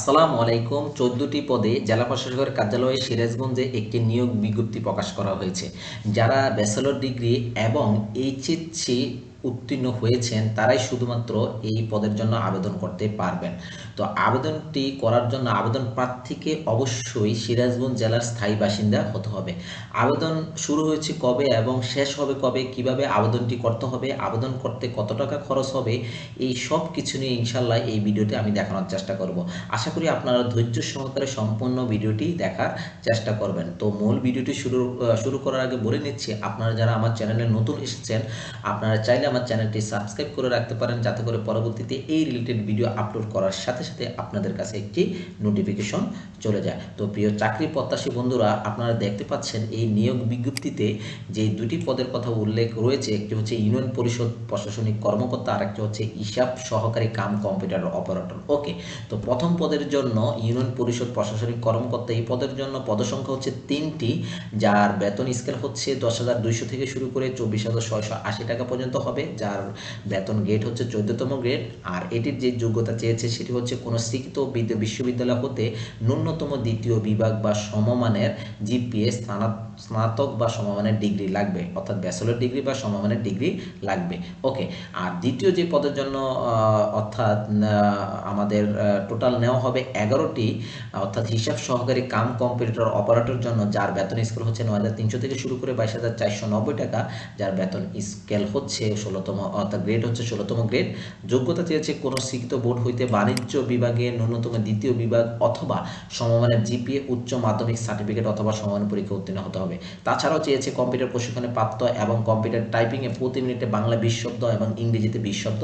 আসসালামু আলাইকুম। চোদ্দটি পদে জেলা প্রশাসকের কার্যালয়ে সিরাজগঞ্জে একটি নিয়োগ বিজ্ঞপ্তি প্রকাশ করা হয়েছে। যারা ব্যাচেলর ডিগ্রি এবং এইচএসসি উত্তীর্ণ হয়েছেন, তারাই শুধুমাত্র এই পদের জন্য আবেদন করতে পারবেন। তো আবেদনটি করার জন্য আবেদন প্রার্থীকে অবশ্যই সিরাজগঞ্জ জেলার স্থায়ী বাসিন্দা হতে হবে। আবেদন শুরু হয়েছে কবে এবং শেষ হবে কবে, কীভাবে আবেদনটি করতে হবে, আবেদন করতে কত টাকা খরচ হবে, এই সব কিছু নিয়ে ইনশাল্লাহ এই ভিডিওটি আমি দেখানোর চেষ্টা করব। আশা করি আপনারা ধৈর্য সহকারে সম্পূর্ণ ভিডিওটি দেখার চেষ্টা করবেন। তো মূল ভিডিওটি শুরু শুরু করার আগে বলে নিচ্ছি, আপনারা যারা আমার চ্যানেলে নতুন এসেছেন, আপনারা চাইলে আমার চ্যানেলটি সাবস্ক্রাইব করে রাখতে পারেন, যাতে করে পরবর্তীতে এই রিলেটেড ভিডিও আপলোড করার সাথে সাথে আপনাদের কাছে একটি নোটিফিকেশন চলে যায়। তো প্রিয় চাকরি প্রত্যাশী বন্ধুরা, আপনারা দেখতে পাচ্ছেন এই নিয়োগ বিজ্ঞপ্তিতে যে দুটি পদের কথা উল্লেখ রয়েছে, একটি হচ্ছে ইউনিয়ন পরিষদ প্রশাসনিক কর্মকর্তা আর একটি হচ্ছে হিসাব সহকারী কাম কম্পিউটার অপারেটর। ওকে তো প্রথম পদের জন্য ইউনিয়ন পরিষদ প্রশাসনিক কর্মকর্তা, এই পদের জন্য পদসংখ্যা হচ্ছে তিনটি, যার বেতন স্কেল হচ্ছে দশ হাজার দুইশো থেকে শুরু করে চব্বিশ হাজার ছয়শো আশি টাকা পর্যন্ত হবে। যার বেতন গ্রেড হচ্ছে চোদ্দতম গ্রেড আর এটির যে যোগ্যতা চেয়েছে সেটি হচ্ছে কোনো শিক্ষিত বিশ্ববিদ্যালয় হতে ন্যূনতম দ্বিতীয় বিভাগ বা সমমানের জিপিএস স্নাতক বা সমমানের ডিগ্রি লাগবে, অর্থাৎ ব্যাচেলর ডিগ্রি বা সমমানের ডিগ্রি লাগবে। ওকে আর দ্বিতীয় যে পদের জন্য অর্থাৎ আমাদের টোটাল নেওয়া হবে এগারোটি, অর্থাৎ হিসাব সহকারী কাম কম্পিউটার অপারেটর জন্য, যার বেতন স্কেল হচ্ছে নয় হাজার তিনশো থেকে শুরু করে বাইশ হাজার চারশো নব্বই টাকা, যার বেতন স্কেল হচ্ছে ষোলোতম, অর্থাৎ গ্রেড হচ্ছে ষোলোতম গ্রেড যোগ্যতা চেয়েছে কোনো শিক্ষিত বোর্ড হইতে বাণিজ্য বিভাগে ন্যূনতম দ্বিতীয় বিভাগ অথবা সমমানের জিপিএ, উচ্চ মাধ্যমিক সার্টিফিকেট অথবা সমান পরীক্ষা উত্তীর্ণ হতে হবে। তাছাড়াও চেয়েছে কম্পিউটার প্রশিক্ষণে প্রাপ্ত এবং কম্পিউটার টাইপিংয়ে প্রতি মিনিটে বাংলা বিশ শব্দ এবং ইংরেজিতে বিশ শব্দ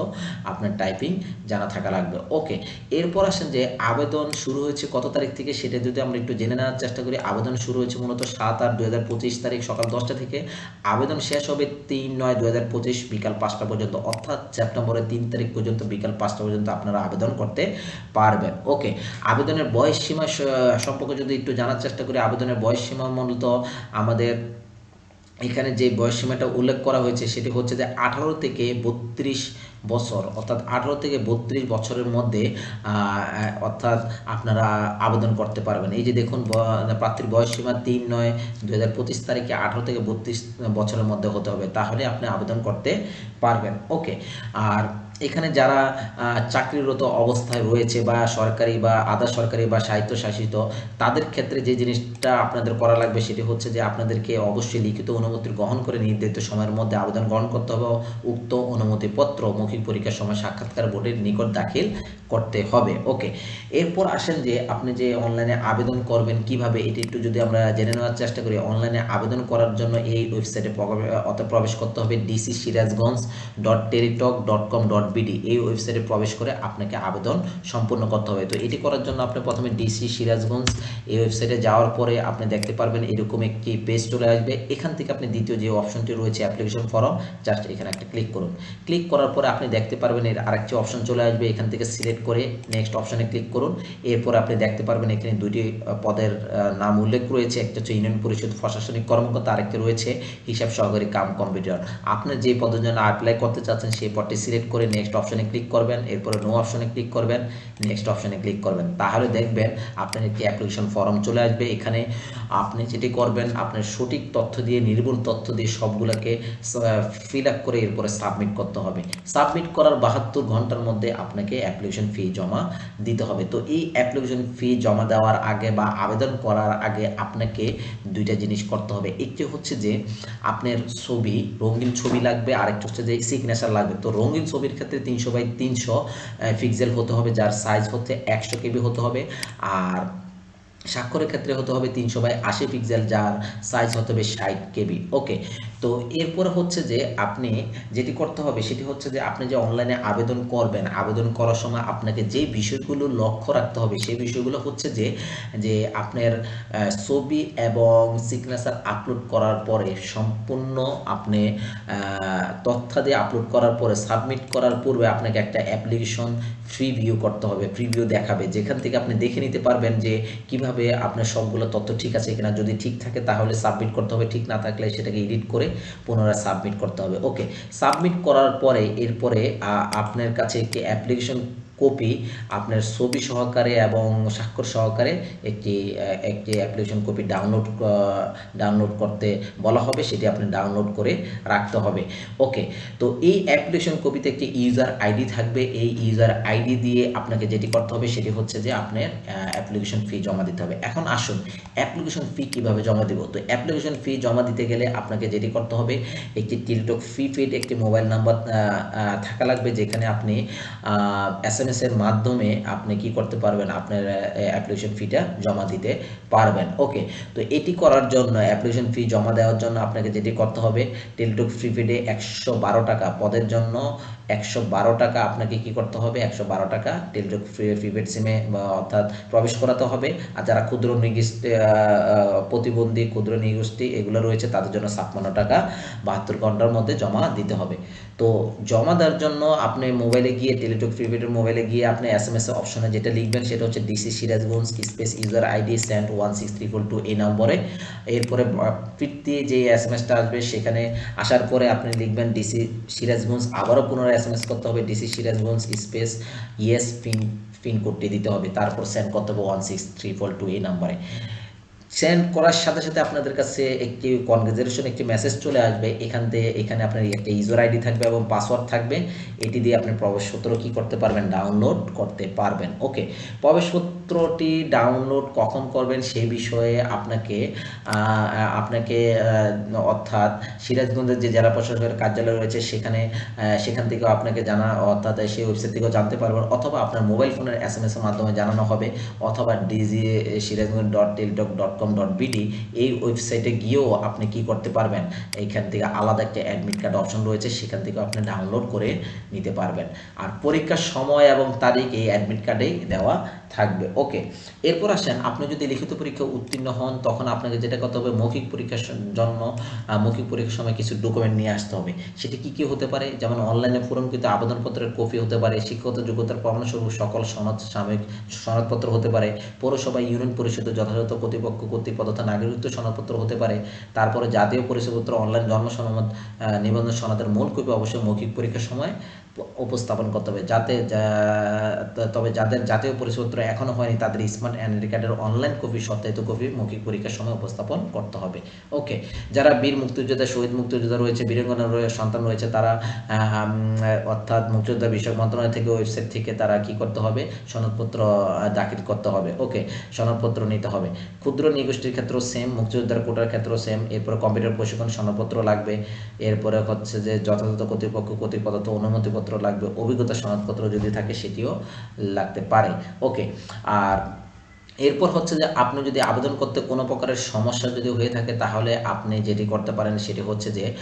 আপনার টাইপিং জানা থাকা লাগবে। ওকে এরপর আসেন যে আবেদন শুরু হয়েছে কত তারিখ থেকে সেটা যদি আমরা একটু জেনে নেওয়ার চেষ্টা করি, আবেদন শুরু হয়েছে মূলত সাত আট পঁচিশ তারিখ সকাল দশটা থেকে। আবেদন শেষ হবে তিন নয় পঁচিশ বিকাল পাঁচটা পর্যন্ত, অর্থাৎ সেপ্টেম্বরের তিন তারিখ পর্যন্ত, বিকাল পাঁচটা পর্যন্ত আপনারা আবেদন করতে পারবেন। ওকে, আবেদনের বয়স সীমা সম্পর্কে যদি একটু জানার চেষ্টা করি, আবেদনের বয়স সীমা মূলত আমাদের এখানে যে বয়স সীমাটা উল্লেখ করা হয়েছে, সেটি হচ্ছে যে আঠারো থেকে বত্রিশ বছর, অর্থাৎ আঠারো থেকে বত্রিশ বছরের মধ্যে অর্থাৎ আপনারা আবেদন করতে পারবেন। এই যে দেখুন প্রার্থীর বয়স সীমা তিন নয় দু হাজার পঁচিশ তারিখে আঠারো থেকে বত্রিশ বছরের মধ্যে হতে হবে। তাহলে আপনি আবেদন করতে পারবেন। ওকে, আর এখানে যারা চাকরিরত অবস্থায় রয়েছে বা সরকারি বা আধা সরকারি বা স্বায়ত্তশাসিত, তাদের ক্ষেত্রে যে জিনিসটা আপনাদের করা লাগবে সেটি হচ্ছে যে আপনাদেরকে অবশ্যই লিখিত অনুমতি গ্রহণ করে নির্ধারিত সময়ের মধ্যে আবেদন গ্রহণ করতে হবে, উক্ত অনুমতিপত্র মৌখিক পরীক্ষার সময় সাক্ষাৎকার বোর্ডের নিকট দাখিল করতে হবে। ওকে, এরপর আসেন যে আপনি যে অনলাইনে আবেদন করবেন কীভাবে, এটি একটু যদি আমরা জেনে নেওয়ার চেষ্টা করি, অনলাইনে আবেদন করার জন্য এই ওয়েবসাইটে অত প্রবেশ করতে হবে DC Sirajganj dot Teletalk dot com dot BD এই ওয়েবসাইটে প্রবেশ করে আপনাকে আবেদন সম্পূর্ণ করতে হবে। তো এটি করার জন্য আপনি প্রথমে ডিসি সিরাজগঞ্জ এই ওয়েবসাইটে যাওয়ার পরে আপনি দেখতে পারবেন এরকম একটি পেজ চলে আসবে। এখান থেকে আপনি দ্বিতীয় যে অপশনটি রয়েছে অ্যাপ্লিকেশন ফর্ম জাস্ট এখানে একটা ক্লিক করুন। ক্লিক করার পরে আপনি দেখতে পারবেন এর আরেকটি অপশন চলে আসবে। এখান থেকে সিলেক্ট করে নেক্সট অপশনে ক্লিক করুন। এরপর আপনি দেখতে পারবেন এখানে দুটি পদের নাম উল্লেখ রয়েছে। একটা হচ্ছে ইউনিয়ন পরিষদ প্রশাসনিক কর্মকর্তা, আরেকটি রয়েছে হিসাব সহকারী কাম কম্পিউটার। আপনি যে পদের জন্য অ্যাপ্লাই করতে চাচ্ছেন, সেই পদটি সিলেক্ট করে নেক্সট অপশনে ক্লিক করবেন, এরপরে নো অপশনে ক্লিক করবেন নেক্সট অপশনে ক্লিক করবেন। তাহলে দেখবেন আপনার একটি অ্যাপ্লিকেশন ফর্ম চলে আসবে। এখানে আপনি যেটি করবেন, আপনার সঠিক তথ্য দিয়ে, নির্ভুল তথ্য দিয়ে সবগুলোকে ফিল আপ করে এরপরে সাবমিট করতে হবে। সাবমিট করার বাহাত্তর ঘণ্টার মধ্যে আপনাকে অ্যাপ্লিকেশন ফি জমা দিতে হবে। তো এই অ্যাপ্লিকেশন ফি জমা দেওয়ার আগে বা আবেদন করার আগে আপনাকে দুইটা জিনিস করতে হবে। একটি হচ্ছে যে, আপনার ছবি, রঙিন ছবি লাগবে। আরেকটা হচ্ছে যে সিগনেচার লাগবে। তো রঙিন ছবির ক্ষেত্রে তিনশো বাই তিনশো পিক্সেল হতে হবে, যার সাইজ হচ্ছে একশো কেবি হতে হবে। আর স্বাক্ষরের ক্ষেত্রে হতে হবে তিনশো বাই আশি পিক্সেল যার সাইজ হতে হবে ষাট কেবি। ওকে তো এরপরে হচ্ছে যে আপনি যেটি করতে হবে, সেটি হচ্ছে যে আপনি যে অনলাইনে আবেদন করবেন, আবেদন করার সময় আপনাকে যে বিষয়গুলো লক্ষ্য রাখতে হবে, সেই বিষয়গুলো হচ্ছে যে যে আপনার ছবি এবং সিগনেচার আপলোড করার পরে সম্পূর্ণ আপনি তথ্যাদি আপলোড করার পরে সাবমিট করার পূর্বে আপনাকে একটা অ্যাপ্লিকেশন ফ্রি ভিউ করতে হবে ফ্রি ভিউ দেখাবে। যেখান থেকে আপনি দেখে নিতে পারবেন যে কীভাবে আপনার সবগুলো তথ্য ঠিক আছে কিনা। যদি ঠিক থাকে তাহলে সাবমিট করতে হবে, ঠিক না থাকলে সেটাকে এডিট করে পুনরায় সাবমিট করতে হবে। ওকে সাবমিট করার পরে এরপরে আপনার কাছে একটি অ্যাপ্লিকেশন কপি আপনার ছবি সহকারে এবং স্বাক্ষর সহকারে একটি একটি অ্যাপ্লিকেশন কপি ডাউনলোড ডাউনলোড করতে বলা হবে, সেটি আপনি ডাউনলোড করে রাখতে হবে। ওকে তো এই অ্যাপ্লিকেশন কপিতে একটি ইউজার আইডি থাকবে। এই ইউজার আইডি দিয়ে আপনাকে যেটি করতে হবে, সেটি হচ্ছে যে আপনার অ্যাপ্লিকেশন ফি জমা দিতে হবে। এখন আসুন অ্যাপ্লিকেশন ফি কীভাবে জমা দিব? তো অ্যাপ্লিকেশন ফি জমা দিতে গেলে আপনাকে যেটি করতে হবে, একটি টিলটক ফি ফিড একটি মোবাইল নাম্বার থাকা লাগবে, যেখানে আপনি এস এম এস এর মাধ্যমে আপনি কি করতে পারবেন? আপনার অ্যাপ্লিকেশন ফিটা জমা দিতে পারবেন। ওকে তো এটি করার জন্য অ্যাপ্লিকেশন ফি জমা দেওয়ার জন্য আপনাকে যেটি করতে হবে টেলটক ফ্রি ফিডে একশো বারো টাকা পদের জন্য একশো বারো টাকা আপনাকে কি করতে হবে? একশো বারো টাকা টেলটক ফ্রি প্রিপেড সিমে অর্থাৎ প্রবেশ করাতে হবে। আর যারা ক্ষুদ্র নিগোষ্ঠী প্রতিবন্ধী, ক্ষুদ্র নিগোষ্ঠী এগুলো রয়েছে, তাদের জন্য ছাপ্পান্ন টাকা বাহাত্তর ঘণ্টার মধ্যে জমা দিতে হবে। তো জমা দেওয়ার জন্য আপনি মোবাইলে গিয়ে টেলিটক প্রিপেডের মোবাইলে গিয়ে আপনি এস এম এস অপশনে যেটা লিখবেন, সেটা হচ্ছে DC Sirajganj space user ID stand one six triple two এই নম্বরে। এরপরে ফিরতি যে এস এম এসটা আসবে, সেখানে আসার পরে আপনি লিখবেন ডিসি সিরাজগঞ্জ আবারও পুনরায় এস এম এস করতে হবে DC Sirajganj space yes pin pin কোডটি দিতে হবে। তারপর সেন্ড করতে হবে one six three four two এই নাম্বারে সেন্ড করার সাথে সাথে আপনাদের কাছে একটি কনগ্রেজুলেশন একটি মেসেজ চলে আসবে। এখান থেকে এখানে আপনার একটা ইউজার আইডি থাকবে এবং পাসওয়ার্ড থাকবে। এটি দিয়ে আপনি প্রবেশপত্র কি করতে পারবেন? ডাউনলোড করতে পারবেন। ওকে প্রবেশপত্রটি ডাউনলোড কখন করবেন সেই বিষয়ে আপনাকে আপনাকে অর্থাৎ সিরাজগঞ্জের যে জেলা প্রশাসকের কার্যালয় রয়েছে, সেখানে সেখান থেকেও আপনাকে জানা, অর্থাৎ সেই ওয়েবসাইট থেকেও জানতে পারবেন। অথবা আপনার মোবাইল ফোনের এস এম এস এর মাধ্যমে জানানো হবে। অথবা DG Sirajganj dot Teletalk dot com dot BD এই ওয়েবসাইটে গিয়েও আপনি কি করতে পারবেন? এইখান থেকে আলাদা একটা অ্যাডমিট কার্ড অপশন রয়েছে, সেখান থেকে আপনি ডাউনলোড করে নিতে পারবেন। আর পরীক্ষার সময় এবং তারিখ এই অ্যাডমিট কার্ডেই দেওয়া থাকবে। ওকে এরপর আসেন, আপনি যদি লিখিত পরীক্ষা উত্তীর্ণ হন, তখন আপনাকে যেটা করতে হবে, মৌখিক পরীক্ষার জন্য মৌখিক পরীক্ষার সময় কিছু ডকুমেন্ট নিয়ে আসতে হবে। সেটি কি কি হতে পারে? যেমন অনলাইনে পূরণকৃত আবেদনপত্রের কপি হতে পারে শিক্ষাগত যোগ্যতার প্রমাণস্বরূপ সকল সনদ, সাময়িক সনদপত্র হতে পারে পৌরসভা ইউনিয়ন পরিষদের যথাযথ কর্তৃপক্ষ কর্তৃক প্রদত্ত নাগরিকত্ব সনদপত্র হতে পারে। তারপরে জাতীয় পরিচয়পত্র অনলাইন জন্ম সনদ নিবন্ধন সনদের মূল কপি অবশ্যই মৌখিক পরীক্ষার সময় উপস্থাপন করতে হবে। যাতে তবে যাদের জাতীয় পরিচয়পত্র এখনও হয়নি, তাদের স্মার্ট এনআইডি কার্ডের অনলাইন কপি, সত্যায়িত কপি, মৌখিক পরীক্ষার সময় উপস্থাপন করতে হবে। ওকে, যারা বীর মুক্তিযোদ্ধা, শহীদ মুক্তিযোদ্ধা রয়েছে বীরাঙ্গনা সন্তান রয়েছে, তারা অর্থাৎ মুক্তিযোদ্ধা বিষয়ক মন্ত্রণালয় থেকে ওয়েবসাইট থেকে তারা কি করতে হবে? সনদপত্র দাখিল করতে হবে। ওকে, সনদপত্র নিতে হবে। ক্ষুদ্র নিগোষ্ঠীর ক্ষেত্রেও সেম মুক্তিযোদ্ধার কোটার ক্ষেত্রেও সেম এরপরে কম্পিউটার প্রশিক্ষণ, সনদপত্র লাগবে। এরপরে হচ্ছে যে যথাযথ কর্তৃপক্ষ কর্তৃক প্রদত্ত অনুমতিপত্র লাগবে অভিজ্ঞতা সনদপত্র যদি থাকে সেটিও লাগতে পারে। ওকে আর এরপর হচ্ছে যে আপনি যদি আবেদন করতে কোনো প্রকারের সমস্যা যদি হয়ে থাকে, তাহলে আপনি যেটি করতে পারেন সেটি হচ্ছে যে,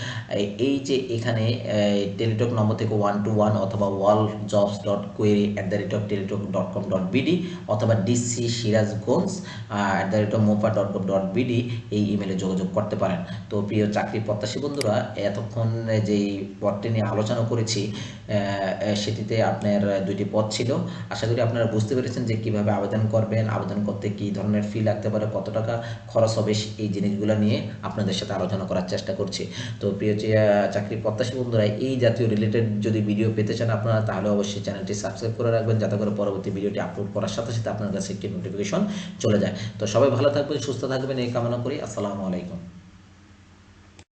এই- যে এখানে টেলিটক নম্বর থেকে ওয়ান টু ওয়ান অথবা wall jobs dot query at the rate of Teletalk dot com dot BD অথবা DC Siraj Sirajganj at the rate of mofa dot com dot BD এই ইমেলে যোগাযোগ করতে পারেন। তো প্রিয় চাকরি প্রত্যাশী বন্ধুরা, এতক্ষণ যেই পদটি নিয়ে আলোচনা করেছি সেটিতে আপনার দুইটি পদ ছিল। আশা করি আপনারা বুঝতে পেরেছেন যে কীভাবে আবেদন করবেন, আবেদন করতে কী ধরনের ফি লাগতে পারে, কত টাকা খরচ হবে, এই জিনিসগুলো নিয়ে আপনাদের সাথে আলোচনা করার চেষ্টা করছি। তো প্রিয় চাকরি প্রত্যাশী বন্ধুরা, এই জাতীয় রিলেটেড যদি ভিডিও পেতে চান আপনারা, তাহলে অবশ্যই চ্যানেলটি সাবস্ক্রাইব করে রাখবেন, যাতে করে পরবর্তী ভিডিওটি আপলোড করার সাথে সাথে আপনার কাছে একটি নোটিফিকেশন চলে যায়। তো সবাই ভালো থাকবেন, সুস্থ থাকবেন, এই কামনা করি। আসসালামু আলাইকুম।